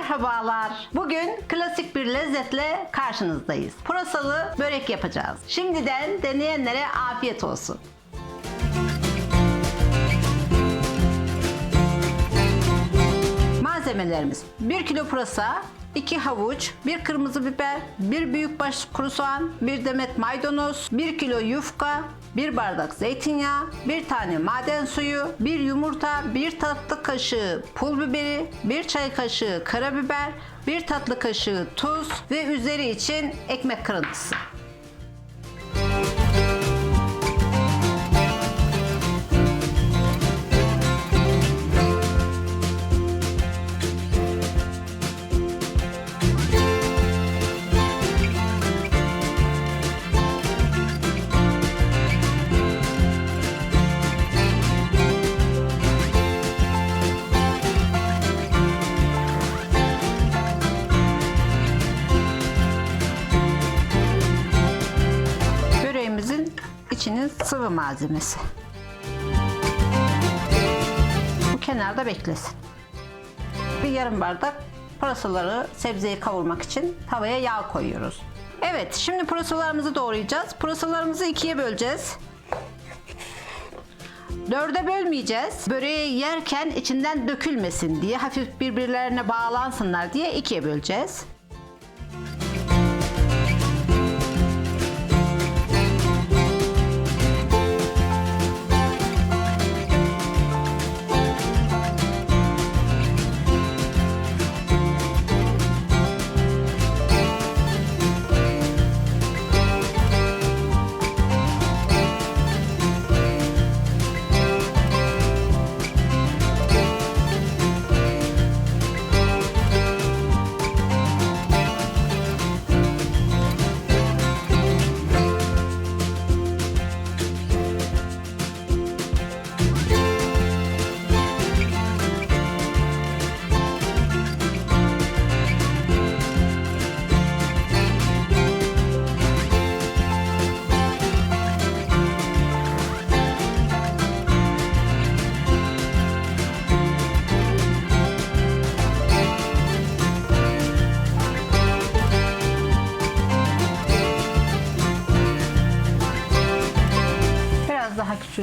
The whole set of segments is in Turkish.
Merhabalar. Bugün klasik bir lezzetle karşınızdayız. Pırasalı börek yapacağız. Şimdiden deneyenlere afiyet olsun. Malzemelerimiz 1 kilo pırasa, 2 havuç, 1 kırmızı biber, 1 büyükbaş kuru soğan, 1 demet maydanoz, 1 kilo yufka, 1 bardak zeytinyağı, 1 tane maden suyu, 1 yumurta, 1 tatlı kaşığı pul biberi, 1 çay kaşığı karabiber, 1 tatlı kaşığı tuz ve üzeri için ekmek kırıntısı. Sıvı malzemesi. Bu kenarda beklesin. Bir yarım bardak pırasaları sebzeyi kavurmak için tavaya yağ koyuyoruz. Evet, şimdi pırasalarımızı doğrayacağız. Pırasalarımızı ikiye böleceğiz. Dörde bölmeyeceğiz. Böreği yerken içinden dökülmesin diye, hafif birbirlerine bağlansınlar diye ikiye böleceğiz.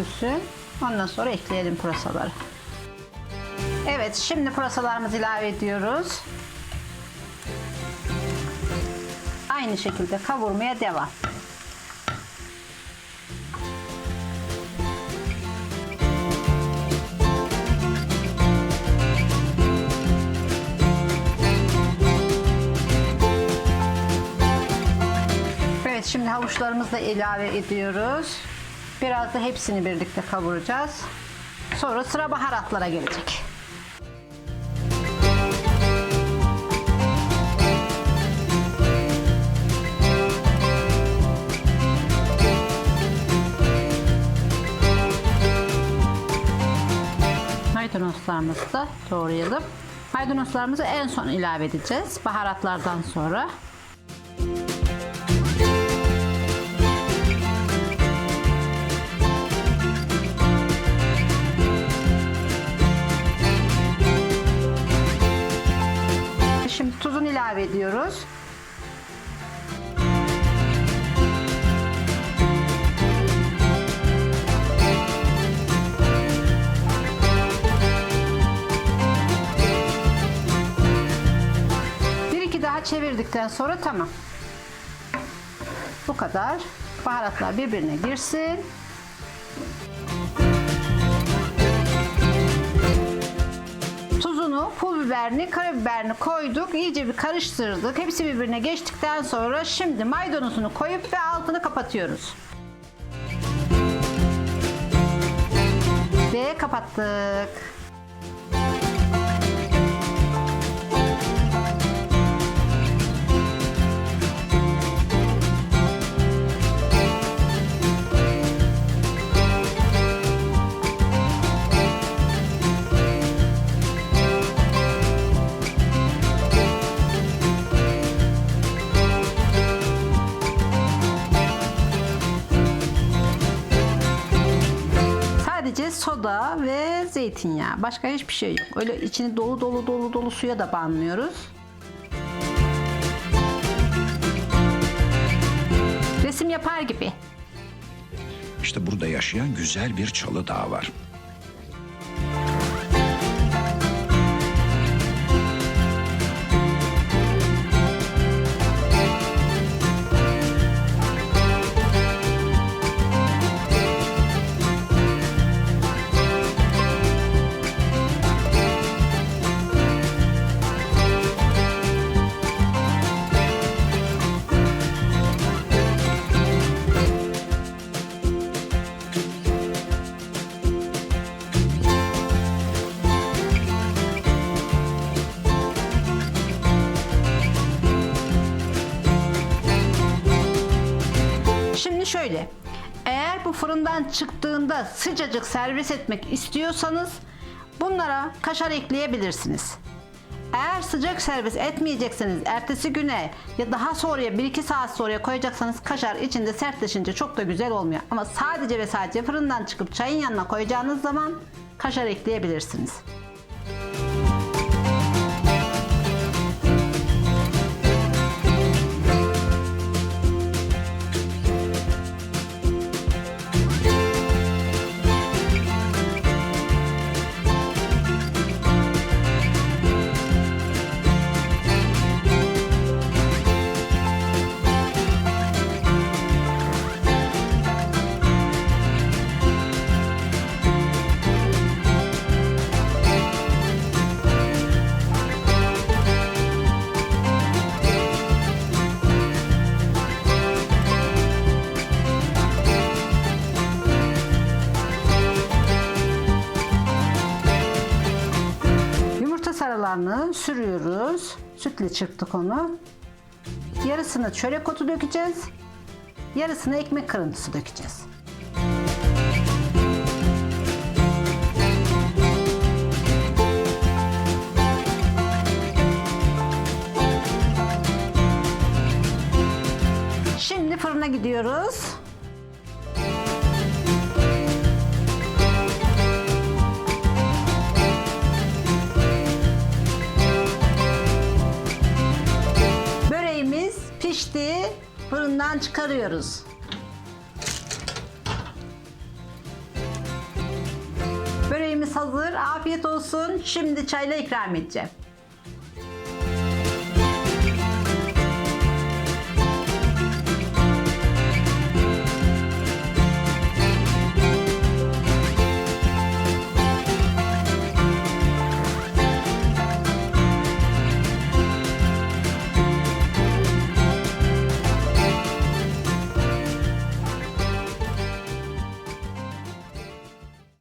Küçülsün. Ondan sonra ekleyelim pırasaları. Evet, şimdi pırasalarımızı ilave ediyoruz. Aynı şekilde kavurmaya devam. Evet, şimdi havuçlarımızı da ilave ediyoruz. Biraz da hepsini birlikte kavuracağız. Sonra sıra baharatlara gelecek. Maydanozlarımızı da doğrayalım. Maydanozlarımızı en son ilave edeceğiz. Baharatlardan sonra. Şimdi ilave ediyoruz. Bir iki daha çevirdikten sonra tamam. Bu kadar. Baharatlar birbirine girsin. Pul biberini, karabiberini koyduk. İyice bir karıştırdık. Hepsi birbirine geçtikten sonra şimdi maydanozunu koyup ve altını kapatıyoruz. Ve kapattık. Soda ve zeytinyağı. Başka hiçbir şey yok. Öyle içini dolu dolu dolu dolu suya da banmıyoruz. Resim yapar gibi. İşte burada yaşayan güzel bir çalı dağı var. Şimdi şöyle. Eğer bu fırından çıktığında sıcacık servis etmek istiyorsanız bunlara kaşar ekleyebilirsiniz. Eğer sıcak servis etmeyecekseniz ertesi güne ya daha sonraya 1-2 saat sonraya koyacaksanız kaşar içinde sertleşince çok da güzel olmuyor. Ama sadece ve sadece fırından çıkıp çayın yanına koyacağınız zaman kaşar ekleyebilirsiniz. Sarılarını sürüyoruz. Sütle çırptık onu. Yarısını çörek otu dökeceğiz. Yarısını ekmek kırıntısı dökeceğiz. Şimdi fırına gidiyoruz. Fırından çıkarıyoruz. Böreğimiz hazır. Afiyet olsun. Şimdi çayla ikram edeceğim.